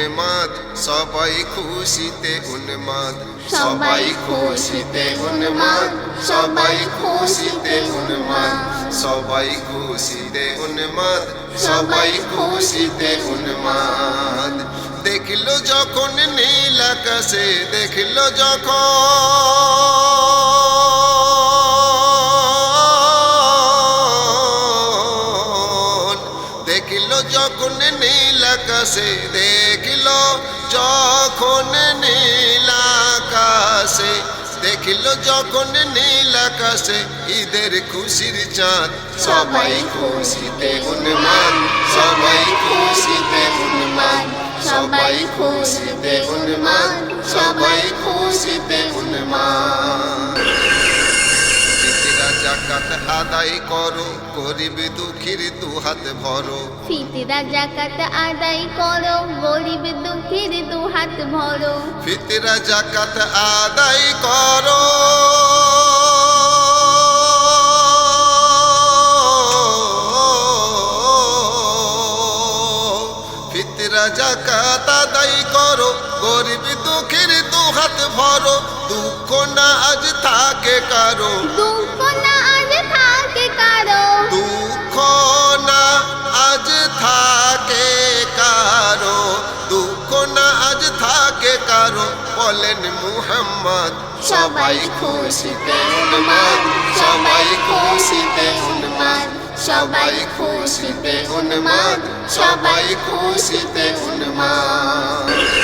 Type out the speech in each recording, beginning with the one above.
উন্মাদ সবাই খুশিতে উন্মাদ। সবাই খুশিতে উন্মাদ সবাই খুশিতে উন্মাদ। সবাই খুশিতে উন্মাদ সবাই খুশিতে উন্মাদ। দেখল যখন নীল আকাশে দেখল যখন যখন নীল আকাশে দেখল, যখন নীল আকাশে দেখল, যখন নীল ঈদের খুশির চাঁদ। সবাই খুশিতে উন্মান সবাই খুশিতে উন্মান সবাই খুশিতে উন্মান সবাই খুশিতে পিতিরা জাকাত আদায় করো গরিব দুঃখীর দুহাত ভরো। ফিতরা জাকাত আদায় করো গরিব দুঃখীর দু হাত ভরো ফিতরা জাকাত আদায় করো। ফিতরা জাকাত আদায় করো গরিব দুঃখীর দুহাত ভরো। দুঃখ না আজ থাকে দুঃখ না, আজ থাকে কারও, বলেন মুহাম্মদ। সবাই খুশিতে উন্মাদ, সবাই খুশিতে উন্মাদ, সবাই খুশিতে উন্মাদ, সবাই খুশিতে উন্মাদ।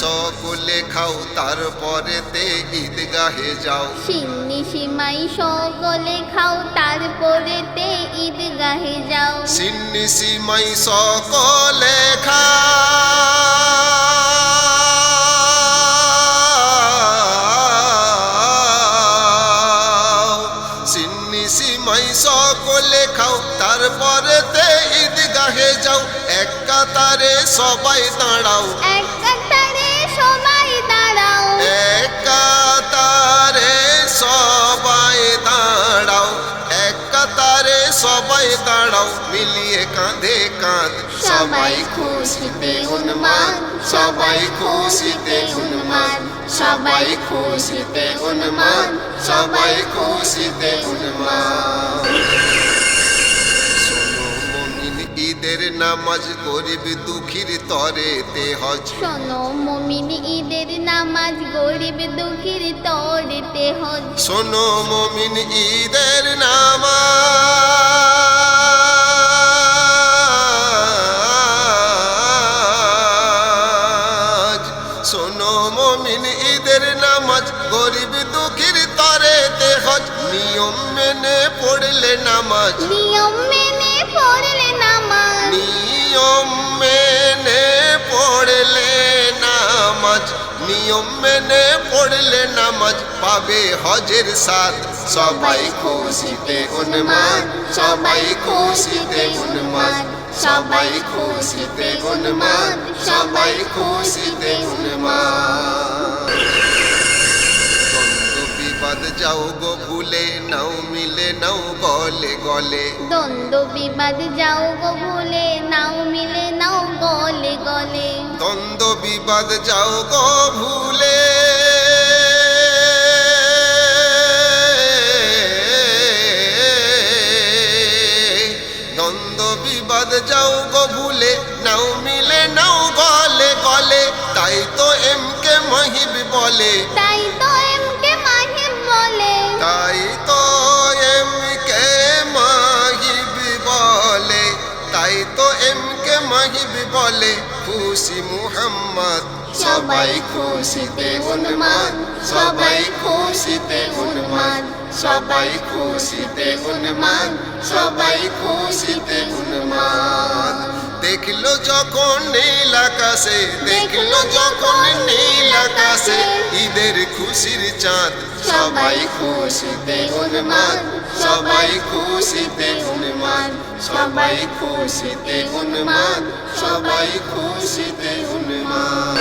সকলে খাও তারপরেতে ঈদগাহে যাও। সিন্নি সিমাই সকলে খাও তারপরেতে ঈদগাহে যাও। সিন্নি সিমাই সকলে খাও। সিন্নি সিমাই সকলে খাও তারপরেতে ঈদগাহে যাও। এক কাতারে সবাই দাঁড়াও। এক দাঁড়াও মিলিয়ে কাঁধে কাঁধ সবাই খুশিতে উন্মান সবাই খুশিতে উন্মান সবাই খুশিতে উন্মান সবাই খুশিতে মমিন ঈদের নামাজ গরিব দুঃখীর তরে তে হজ। শোনো মমিন ঈদের নামাজ গরিব দুঃখীর তরেতে হজ। শোনো মমিন ঈদের নামাজ মমিন ঈদের নামাজ গরিব দুঃখীর তরে তে হজ। নিয়ম মেনে পড়লে নামাজ। নিয়ম মেনে পড়লে নামাজ। নিয়ম মেনে পড়লে নামাজ। নিয়ম মেনে পড়লে নামাজ। পাবে হজের সাথ সবাই খুশিতে উন্মান সবাই খুশিতে উন্মান সবাই খুশিতে উন্মান সবাই খুশিতে উন্মান গলে গলে। দ্বন্দ্ব বিবাদ যাও গো ভুলে নাও মিলে নাও গলে গলে। দ্বন্দ্ব বিবাদ যাও গো ভুলে। দ্বন্দ্ব বিবাদ যাও গো ভুলে নাও মিলে নাও গলে গলে। তাই তো এম কে মহিব বলে। কে মাহিব বলে খুশি মুহাম্মদ সবাই খুশিতে উন্মান সবাই খুশিতে উন্মান সবাই খুশিতে উন্মান সবাই খুশিতে উন্মান দেখল যখন নীল আকাশে দেখল যখন নীল আকাশে। ঈদের খুশির চাঁদ সবাই খুশিতে উন্মান সবাই খুশিতে উন্মান সবাই খুশিতে উন্মান সবাই খুশিতে উন্মান